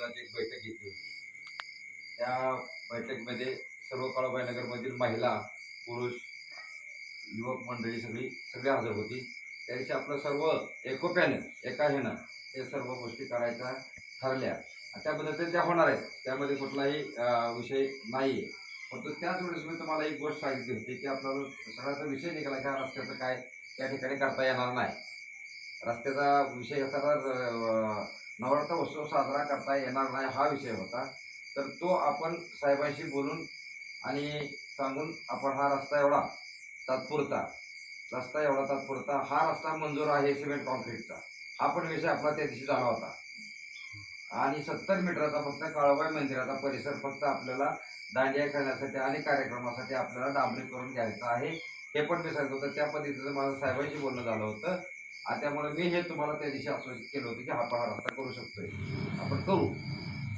नियोजनाची एक बैठक घेतली होती. त्या बैठकीमध्ये सर्व काळाबाईनगरमधील महिला पुरुष युवक मंडळी सगळी सगळी हजर होती. त्या दिवशी आपलं सर्व एकोप्याने एका ह्यानं हे सर्व गोष्टी करायच्या ठरल्या. त्या पद्धतीने त्या होणार आहेत. त्यामध्ये कुठलाही विषय नाही आहे परंतु त्याच वेळेस मी तुम्हाला एक गोष्ट सांगितली होती की आपल्याला सगळ्याचा विषय निघाला की रस्त्याचं काय त्या ठिकाणी करता येणार नाही. रस्त्याचा विषय होता नवरात्र उत्सव साजरा करता येणार नाही हा विषय होता. तर तो आपण साहेबांशी बोलून आणि सांगून आपण हा रस्ता एवढा तात्पुरता रस्ता एवढा तात्पुरता हा रस्ता मंजूर आहे सिमेंट कॉन्क्रीटचा. हा पण विषय आपला त्या दिवशी झाला होता. आणि सत्तर मीटरचा फक्त काळोबाई मंदिराचा परिसर फक्त आपल्याला दांडिया करण्यासाठी आणि कार्यक्रमासाठी आपल्याला डांबरी करून घ्यायचं आहे हे पण मी सांगत होतं. त्या पद्धतीचं माझं साहेबांशी बोलणं झालं होतं. आणि त्यामुळे मी हे तुम्हाला त्या दिवशी आश्वासित केलं होतं की आपण हा रस्ता करू शकतोय. आपण करू.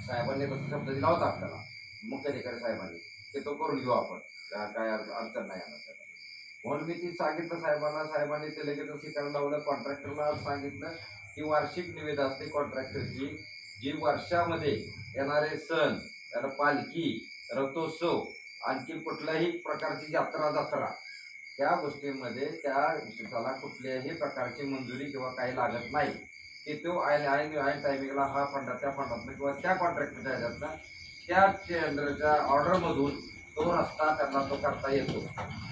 साहेबांनी कसं शब्द दिला होता आपल्याला. मुख्याधिकारी साहेबांनी ते तो करून घेऊ आपण. काय अडचण नाही येणार म्हणून मी ती सांगितलं साहेबांना. साहेबांनी ते लगेच स्वीकारायला लावलं. कॉन्ट्रॅक्टरला सांगितलं की वार्षिक निवेदन असते कॉन्ट्रॅक्टरची जी वर्षामध्ये येणारे सण त्याला पालखी रथोत्सव आणखी कुठल्याही प्रकारची यात्रा जत्रा त्या गोष्टीमध्ये त्या त्याला कुठल्याही प्रकारची मंजुरी किंवा काही लागत नाही. की तो आय ऐन ऐन टायमिंगला हा फंडा त्या फंडातनं किंवा त्या कॉन्ट्रॅक्टरच्या ह्याच्यातनं त्या टेंडरच्या ऑर्डरमधून तो रस्ता त्यांना तो करता येतो.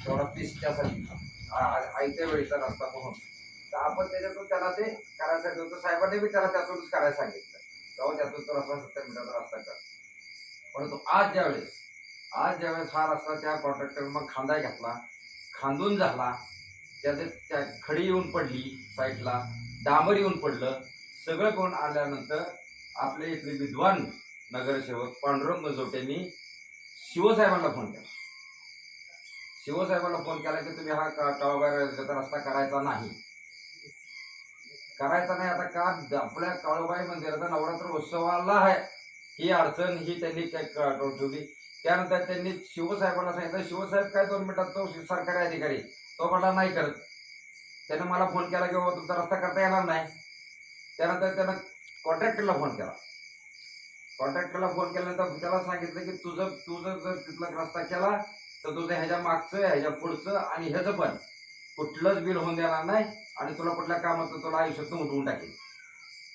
तेवढा पीस त्यासाठी आयत्या वेळीचा रस्ता म्हणून. तर आपण त्याच्यातून त्याला ते करायला सांगितलं. तर साहेबांनी बी त्याला त्यातूनच करायला सांगितलं. तेव्हा त्यातून तो रस्ता सत्तर मिनिटाचा रस्ता कर. परंतु आज ज्यावेळेस आज ज्यावेळेस हा रस्ता त्या कॉन्ट्रॅक्टर मग खांदा घातला खांदून झाला त्याचे त्या खडी येऊन पडली साईडला डांबर येऊन पडलं सगळं कोण आल्यानंतर आपले इथले विद्वान नगरसेवक पांडुरंग जोटेंनी शिवसाहेबांना फोन केला. शिवसाहेबांना फोन केला की तुम्ही हा टाळोबाईचा रस्ता करायचा नाही. करायचा नाही आता का आपल्या काळोबाई मंदिराचा नवरात्र उत्सवाला आहे. ही अडचण ही त्यांनी त्या ठेवली. त्यानंतर त्यांनी शिवसाहेबांना सांगितलं शिवसाहेब काय दोन मिनिटात तो सरकारी अधिकारी तो म्हटला नाही करत. त्यानं मला फोन केला की बाबा तुमचा रस्ता करता येणार नाही. त्यानंतर त्यानं कॉन्ट्रॅक्टरला फोन केला. कॉन्ट्रॅक्टरला फोन केल्यानंतर त्याला सांगितलं की तुझं तुझं जर तिथला रस्ता केला तर तुझं ह्याच्या मागचं ह्याच्या पुढचं आणि ह्याचं पण कुठलंच बिल होऊन देणार नाही आणि तुला कुठल्या कामाचं तुला आयुष्यातून उठवून टाकेल.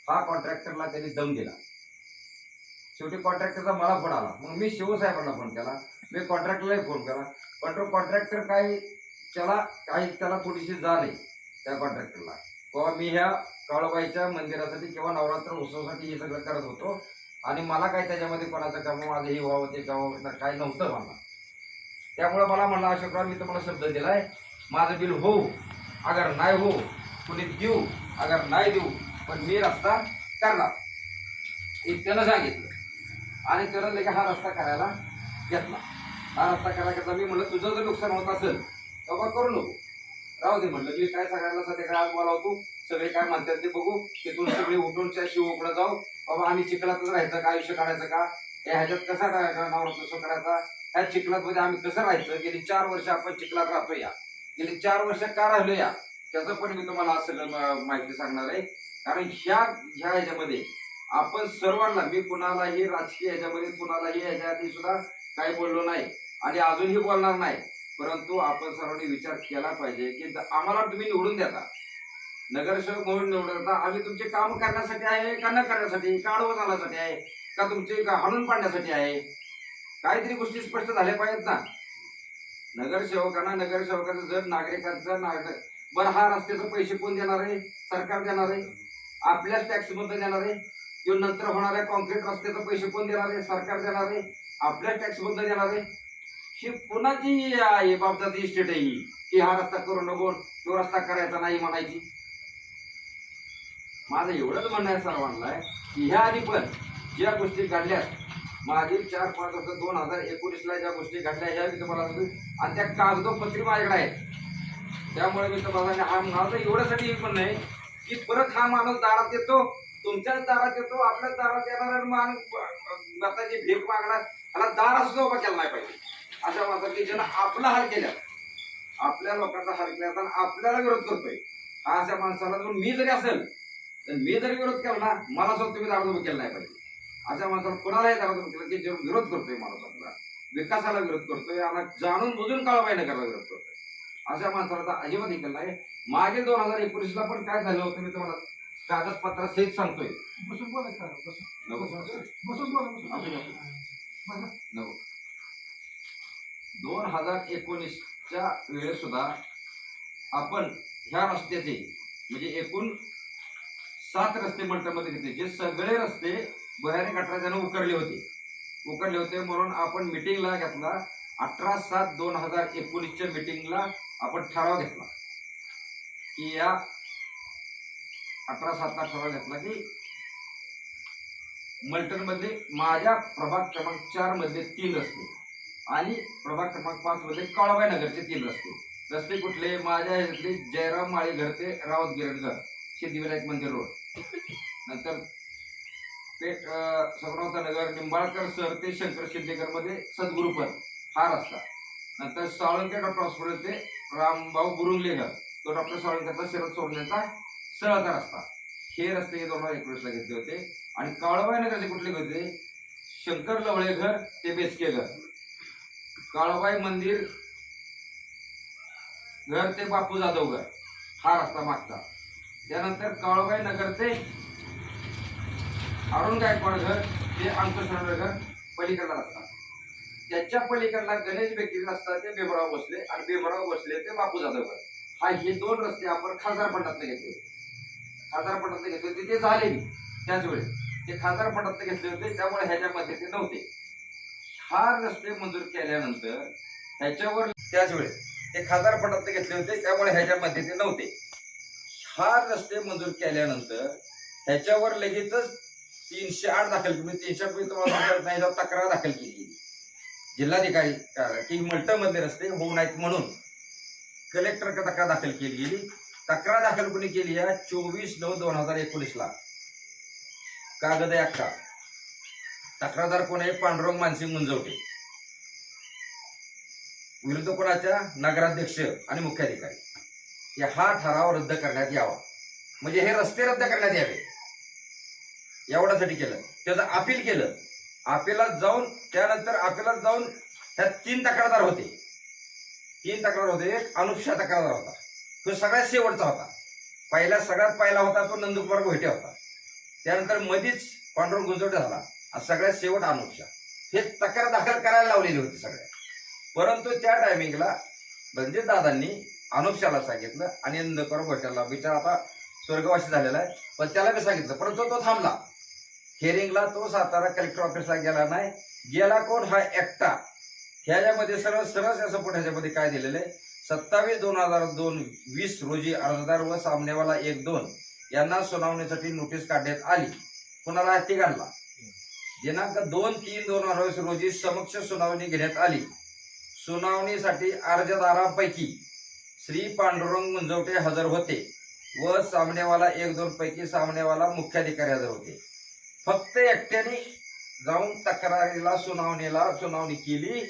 हा कॉन्ट्रॅक्टरला त्यांनी दम दिला. शेवटी कॉन्ट्रॅक्टरचा मला फोन आला. मग मी शिवसाहेबांना फोन केला. मी कॉन्ट्रॅक्टरलाही फोन केला. पण कॉन्ट्रॅक्टर काही त्याला काही त्याला थोडीशी जाण आहे त्या कॉन्ट्रॅक्टरला किंवा मी ह्या काळूबाईच्या मंदिरासाठी किंवा नवरात्र उत्सवासाठी हे सगळं करत होतो. आणि मला काय त्याच्यामध्ये कोणाचं काम माझं हे व्हावं ते व्हावं काही नव्हतं मला. त्यामुळे मला म्हणलं अशोकराव मी तुम्हाला शब्द दिलाय. माझं बिल हो अगर नाही हो कुणी देऊ अगर नाही देऊ पण मी रस्ता करणार. इतक्यानं सांगितलं. आणि त्याला लगे हा रस्ता करायला घेतला. हा रस्ता करायला घेतला. मी म्हणलं तुझं जर नुकसान होत असेल तर करू नको. राहू दे म्हटलं मी काय सगळ्यांना सध्या आज बोलावतो सगळे काय म्हणतात ते बघू. तिथून सगळे उठून त्या उघडं जाऊ. बाबा आम्ही चिखलातच राहायचं का? आयुष्य काढायचं का? या ह्याच्यात कसा काय नवरात्र करायचा? ह्या चिखलात मध्ये आम्ही कसं राहायचं? गेली चार वर्ष आपण चिखलात राहतो या. गेली चार वर्ष का राहिलो या? त्याचं पण मी तुम्हाला आज सगळं माहिती सांगणार आहे. कारण ह्या ह्या ह्याच्यामध्ये आपण सर्वांना मी कुणालाही राजकीय याच्यामध्ये कुणालाही याच्या आधी सुद्धा काही बोललो नाही आणि अजूनही बोलणार नाही. परंतु आपण सर्वांनी विचार केला पाहिजे की आम्हाला तुम्ही निवडून देता. नगरसेवक म्हणून निवडून देता आम्ही तुमचे काम करण्यासाठी आहे का न करण्यासाठी? का अडवून आणण्यासाठी आहे? का तुमचे का हाणून पाडण्यासाठी आहे? काहीतरी गोष्टी स्पष्ट झाल्या पाहिजेत ना. नगरसेवकांना नगरसेवकाचं जर नागरिकांचा नागरिक बरं हा रस्त्याचं पैसे कोण देणार आहे? सरकार देणार आहे? आपल्याच टॅक्स देणार आहे? किंवा नंतर होणाऱ्या कॉन्क्रीट रस्त्याचे पैसे कोण देणार आहे? सरकार देणार आहे? आपल्या टॅक्स बंद देणार आहे? ही कुणाची आहे बाबदाची इस्टेट आहे ही की हा रस्ता करू नको तो रस्ता करायचा नाही म्हणायची. माझं एवढंच म्हणणं आहे सर्वांना की ह्या आधी पण ज्या गोष्टी घडल्यात मागील चार पाच वर्ष दोन हजार एकोणीसला ज्या गोष्टी घडल्या ह्या मी तुम्हाला सांगतो आणि त्या कागदोपत्री माझ्याकडे आहेत. त्यामुळे मी तुम्हाला हा माझं एवढ्यासाठी हे नाही की परत हा माणूस दारात येतो तुमच्याच दारात येतो आपल्याच दारात येणार आणि माणूस आताची भीक मागणार. त्याला दारा सुद्धा उभा केला नाही पाहिजे. अशा माणसात की आपला हार केला आपल्या लोकांचा हार केला आणि आपल्याला विरोध करतोय. हा अशा माणसाला जर मी जरी असेल तर मी जरी विरोध केला ना मला सुद्धा तुम्ही दारात उभं केलं नाही पाहिजे. अशा माणसाला कोणालाही उभं केलं की जे विरोध करतोय माणूस आपला. विकासाला विरोध करतोय आणि जाणून बुजून काळबाई करायला विरोध करतोय. अशा माणसाला तर अजिबात हे केलं नाही. मागे दोन हजार एकोणीसला पण काय झालं होतं मी तुम्हाला कागदपत्रा सहित सांगतोय. बसून बोलायचं बसून. नको. बसून बोला बसून. असू द्या. बसा. नको. दोन हजार एकोणीसच्या वेळेस सुद्धा आपण ह्या रस्त्याचे म्हणजे एकूण सात रस्ते मल्टमध्ये घेतले जे सगळे रस्ते बहारे गटराजानं उकरले होते. उकरले होते म्हणून आपण मिटिंगला घेतला. अठरा सात दोन हजार एकोणीसच्या मिटिंगला आपण ठराव घेतला. की या अठरा सातला ठराव घेतला की मल्टनमध्ये माझ्या प्रभाग क्रमांक चारमध्ये तीन रस्ते आणि प्रभाग क्रमांक पाच मध्ये काळाबाई नगरचे तीन रस्ते. रस्ते कुठले? माझ्या ह्याच्यातले जयराम माळेघर ते रावत गिरणघर सिद्धिविनायक मंदिर रोड. नंतर ते अं, नगर निंबाळकर सर ते शंकर शिंदेकरमध्ये सद्गुरुपद हा रस्ता. नंतर साळुंके डॉक्टर हॉस्पिटल ते रामभाऊ बुरुंगलेकर तो डॉक्टर साळुंकेचा शरद सोडण्याचा सरळचा रस्ता. हे रस्ते हे दोन हजार एकोणीसला घेतले होते. आणि काळबाई नगरचे कुठले होते? शंकर लवळे घर ते बेचके घर. काळबाई मंदिर घर ते बापू जाधव घर. हा रस्ता मागचा. त्यानंतर काळबाई नगर ते अरुण गायकवाड घर ते अंकुश घर पलीकडला रस्ता. त्याच्या पलीकडला गणेश बेकरी रस्ता ते भीमराव बसले आणि भीमराव बसले ते बापू जाधव घर. हा हे दोन रस्ते आपण खासदार फंडातले घेतले होते. खासदार फंडातले घेतले होते ते झाले नाही. त्याच वेळेस. ते खासदार फंडातले घेतले होते त्यामुळे ह्याच्यामध्ये ते नव्हते. हा रस्ते मंजूर केल्यानंतर ह्याच्यावर त्याच वेळेस. ते खासदार फंडातले घेतले होते त्यामुळे ह्याच्यामध्ये ते नव्हते. हा रस्ते मंजूर केल्यानंतर ह्याच्यावर लगेचच तीनशे आठ दाखल केली. म्हणजे तीनशे आठ तुम्हाला नाही तक्रार दाखल केली. गेली जिल्हाधिकारी की मल्टमधले रस्ते होऊ नयेत म्हणून. कलेक्टर तक्रार दाखल केली गेली. तक्रार दाखल कोणी केली आहे? चोवीस नऊ दोन हजार एकोणीस ला कागद आहे अख्खा तक्रारदार कोण आहे? पांडुरंग मानसिंग मुंजवटे. विरुद्ध कोणाच्या? नगराध्यक्ष आणि मुख्याधिकारी. हा ठराव रद्द करण्यात यावा. म्हणजे हे रस्ते रद्द करण्यात यावे. एवढ्यासाठी केलं. त्याचं अपील केलं. अपिलात जाऊन त्यानंतर अपिलात जाऊन त्यात तीन तक्रारदार होते. तीन तक्रार होते. एक अनुपशा तक्रारदार होता. तो सगळ्यात शेवटचा होता. पहिला सगळ्यात पहिला होता तो नंदकुमार गोहेटे होता. त्यानंतर मधीच पांडुरंग गुंजवटे झाला. आणि सगळ्यात शेवट अनुपशा हे तक्रार दाखल करायला लावलेली होती सगळ्या. परंतु त्या टायमिंगला रणजित दादांनी अनुपशाला सांगितलं आणि नंदकुमार गोहेट्याला बिचारा आता स्वर्गवासी झालेला आहे. पण त्याला मी सांगितलं परंतु तो थांबला. हेरिंगला तो सातारा कलेक्टर ऑफिसला गेला नाही. गेला कोण? हा एकटा. ह्याच्यामध्ये सरळ सरळ या सपोर्ट ह्याच्यामध्ये काय दिलेलं आहे? सत्तावीस दोन हजार दोन वीस रोजी अर्जदार व सामनेवाला एक दोन यांना सुनावणीसाठी नोटीस काढण्यात आली. कुणाला तिघांना दिनांक दोन तीन दोन हजार वीस रोजी समक्ष सुनावणी घेण्यात आली. सुनावणीसाठी अर्जदारांपैकी श्री पांडुरंग मुंजवटे हजर होते व सामनेवाला एक दोन पैकी सामनेवाला मुख्याधिकारी हजर होते. फक्त एकट्याने जाऊन तक्रारीला सुनावणीला सुनावणी केली.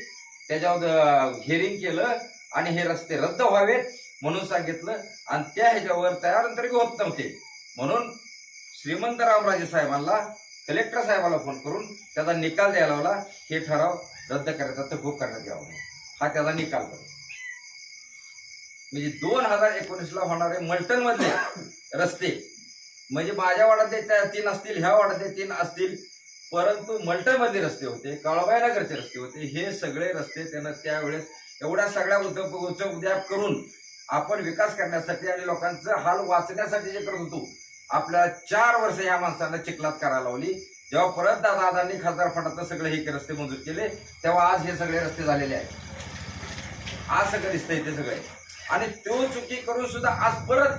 त्याच्यावर हिअरिंग केलं. आणि हे रस्ते रद्द व्हावेत म्हणून सांगितलं. आणि त्या ह्याच्यावर तयार होत नव्हते म्हणून श्रीमंत रामराजे साहेबांना कलेक्टर साहेबाला फोन करून त्याचा निकाल द्यायला लावला. हे ठराव रद्द करायचा तहकूब करण्यात यावा हा त्याचा निकाल करतो म्हणजे दोन हजार एकोणीसला होणारे मल्टन मधले रस्ते म्हणजे माझ्या वाड्यातले त्या तीन असतील ह्या वाड्यातले तीन असतील परंतु मल्टन मधले रस्ते होते काळाबाई नगरचे रस्ते होते हे सगळे रस्ते त्यानं त्यावेळेस एवढ्या सगळ्या उद्योग उद्योग उद्याप करून आपण विकास करण्यासाठी आणि लोकांचं हाल वाचण्यासाठी जे करत होतो आपल्या चार वर्ष या माणसांना चिखलात करायला लावली. जेव्हा परत दादांनी खासदार फटात सगळे हे रस्ते मंजूर केले तेव्हा आज हे सगळे रस्ते झालेले आहेत. आज सगळं दिसतंय ते सगळे. आणि तो चुकी करून सुद्धा आज परत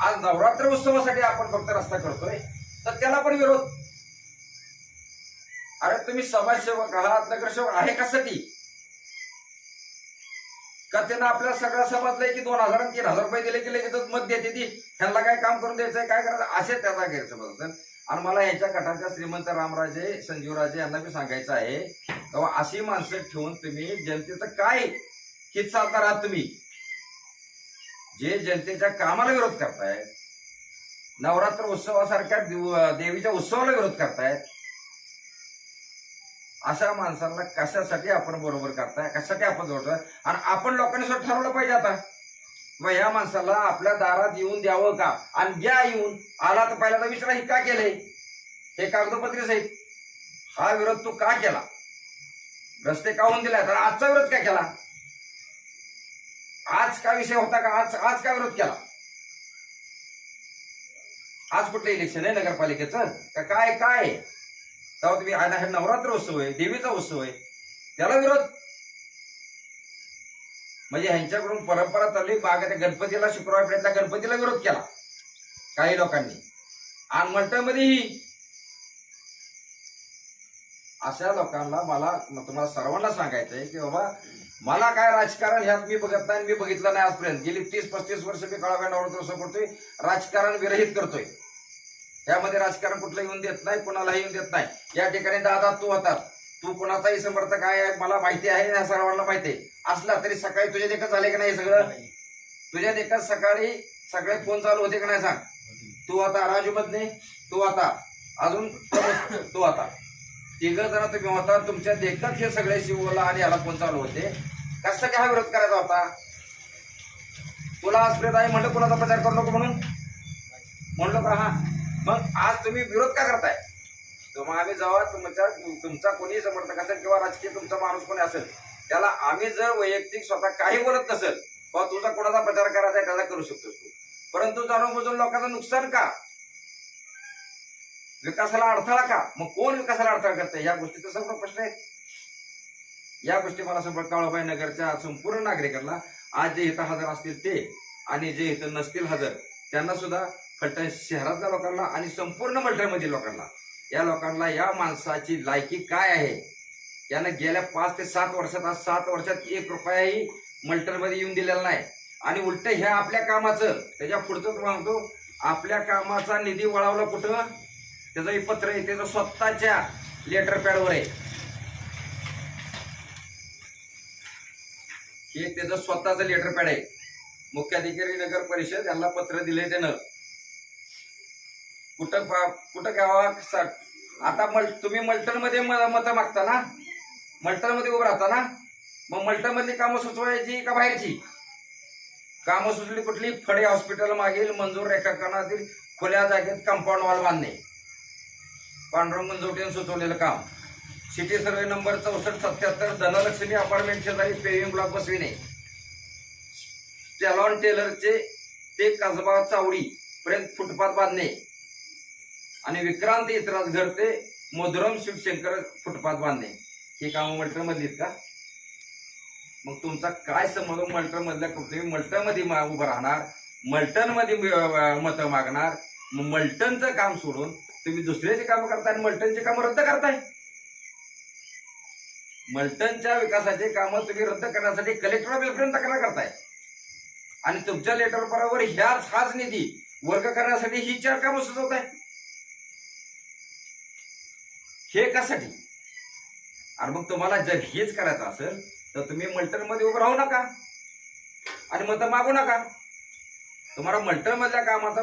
आज नवरात्र उत्सवासाठी आपण फक्त रस्ता करतोय. तर त्याला पण विरोध. अरे तुम्ही समाजसेवक आहात नगरसेवक आहे कशासाठी? का त्यांना आपल्या सगळ्या समजलंय की दोन हजार तीन हजार रुपये दिले की लगेच मत देते ती? त्यांना काय काम करून द्यायचंय? काय करायचं? असे त्याचा गैरसमज. असतात आणि मला यांच्या गटाच्या श्रीमंत रामराजे संजीवराजे यांना मी सांगायचं आहे तेव्हा अशी माणसं ठेवून तुम्ही जनतेचं काय हित साधणार आहात तुम्ही? जे जनतेच्या कामाला विरोध करतायत नवरात्र उत्सवासारख्या देवीच्या उत्सवाला विरोध करतायत अशा माणसांना कशासाठी आपण बरोबर करताय कशासाठी आपण जोडताय? आणि आपण लोकांनी स्वतः ठरवलं पाहिजे आता. मग ह्या माणसाला आपल्या दारात येऊन द्यावं का? आणि द्या येऊन. आला तर पहिल्यांदा विचारा हे का केलंय हे कागदपत्रे साहेब हा विरोध तू का केला? रस्ते का होऊन तर आजचा विरोध का केला? आज का विषय होता का? आज आज का विरोध केला? आज कुठलं इलेक्शन आहे नगरपालिकेचं? काय काय आहे? तेव्हा तुम्ही आणि हे नवरात्र उत्सव आहे देवीचा उत्सव आहे. त्याला विरोध. म्हणजे ह्यांच्याकडून परंपरा चालली बाग त्या गणपतीला शुक्रवार गणपतीला विरोध केला. काही लोकांनी. आणि मंडळमध्येही अशा लोकांना मला तुम्हाला सर्वांना सांगायचंय की बाबा मला काय राजकारण ह्यात मी बघत नाही मी बघितलं नाही आजपर्यंत. गेली तीस पस्तीस वर्ष मी कळाव्या नवरात्र उत्सव करतोय राजकारण विरहित करतोय. त्यामध्ये राजकारण कुठलं येऊन देत नाही कुणालाही येऊन देत नाही. या ठिकाणी दादा तू होतात. तू कुणाचाही समर्थक आहे मला माहिती आहे या सर्वांना माहिती आहे. असला तरी सकाळी तुझ्या देखत झाले की नाही सगळं? तुझ्या देखत सकाळी सगळे फोन चालू होते का नाही सांग? तू आता राजू मधने तू आता. अजून तू आता. तिघ जण तुम्ही होता तुमच्या देखत हे सगळे शिवला आणि याला फोन चालू होते. कशासाठी हा विरोध करायचा होता? तुला आजपर्यंत आहे म्हणलं कुणाचा प्रचार करू नको म्हणून? म्हणलो का हा. मग आज तुम्ही विरोध का करताय? तर मग आम्ही जेव्हा तुमच्या तुमचा कोणी समर्थक असेल किंवा राजकीय तुमचा माणूस कोणी असेल त्याला आम्ही जर वैयक्तिक स्वतः काही बोलत नसेल किंवा तुझा कोणाचा प्रचार करायचा आहे त्याचा करू शकतोस तू. परंतु जाणून बुजून लोकांचं नुकसान का? विकासाला अडथळा का? मग कोण विकासाला अडथळा करतंय? या गोष्टीचा सर्व प्रश्न आहे. या गोष्टी मला संपर्क काळोबाई नगरच्या संपूर्ण नागरिकांना आज जे इथं हजर असतील ते आणि जे इथं नसतील हजर त्यांना सुद्धा फलटण शहरातल्या लोकांना आणि संपूर्ण मलठणमधील लोकांना. या लोकांना या माणसाची लायकी काय आहे? यानं गेल्या पाच ते सात वर्षात आज सात वर्षात एक रुपयाही मल्टरमध्ये येऊन दिलेला नाही. आणि उलट ह्या आपल्या कामाचं त्याच्या पुढचं सांगतो आपल्या कामाचा निधी वळावला कुठं? त्याचं हे पत्र आहे त्याचं स्वतःच्या लेटर पॅडवर आहे. हे त्याचं स्वतःचं लेटर पॅड आहे. मुख्याधिकारी नगर परिषद यांना पत्र दिले त्यानं. कुठं कुठं गावा आता मल तुम्ही मल्टनमध्ये मतं मागता ना? मल्टनमध्ये उभं राहता ना? मग मल्टनमधली कामं सुचवायची का बाहेरची? कामं सुचली कुठली? फडे हॉस्पिटल मागील मंजूर रेखांकनातील खुल्या जागेत कंपाऊंड वॉल बांधणे. पांडुरंग मंजवटीने सुचवलेलं काम. सिटी सर्वे नंबर चौसष्ट सत्याहत्तर धनलक्ष्मी अपार्टमेंट शेजारी पेविंग ब्लॉक बसविणे. स्टॅलॉन टेलरचे ते कसबा चावडी पर्यंत फुटपाथ बांधणे. आणि विक्रांत इतराज घडते मधुरम शिवशंकर फुटपाथ बांधणे. ही कामं मल्टर मधलीत का? मग तुमचा काय संबंध? मल्टर मधल्या तुम्ही मल्टनमध्ये उभं राहणार मल्टनमध्ये मागणार मग मल्टनचं काम सोडून तुम्ही दुसऱ्याचे काम करताय आणि मल्टनचे काम रद्द करताय. मल्टनच्या विकासाचे काम तुम्ही रद्द करण्यासाठी कलेक्टर ऑफिसपर्यंत तक्रार करताय. आणि तुमच्या लेटर बरोबर ह्याच हाच निधी वर्ग करण्यासाठी ही चार कामं सुचवत आहे हे कशासाठी? आणि मग तुम्हाला जर हेच करायचं असेल तर तुम्ही मल्टरमध्ये उभं राहू नका. आणि मतं मागू नका. तुम्हाला मल्टरमधल्या कामाचा